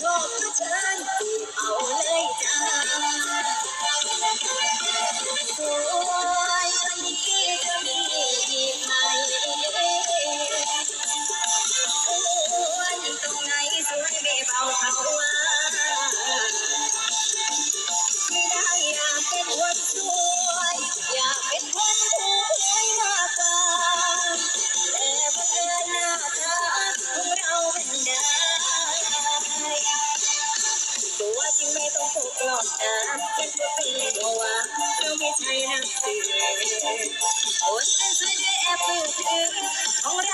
top 10. ไม่ต้องพูดหลอกนะเป็นตัวเป็นตัววะเราไม่ใช่นักสืบโอนเงินซื้อด้วยแอปมือถือของเรา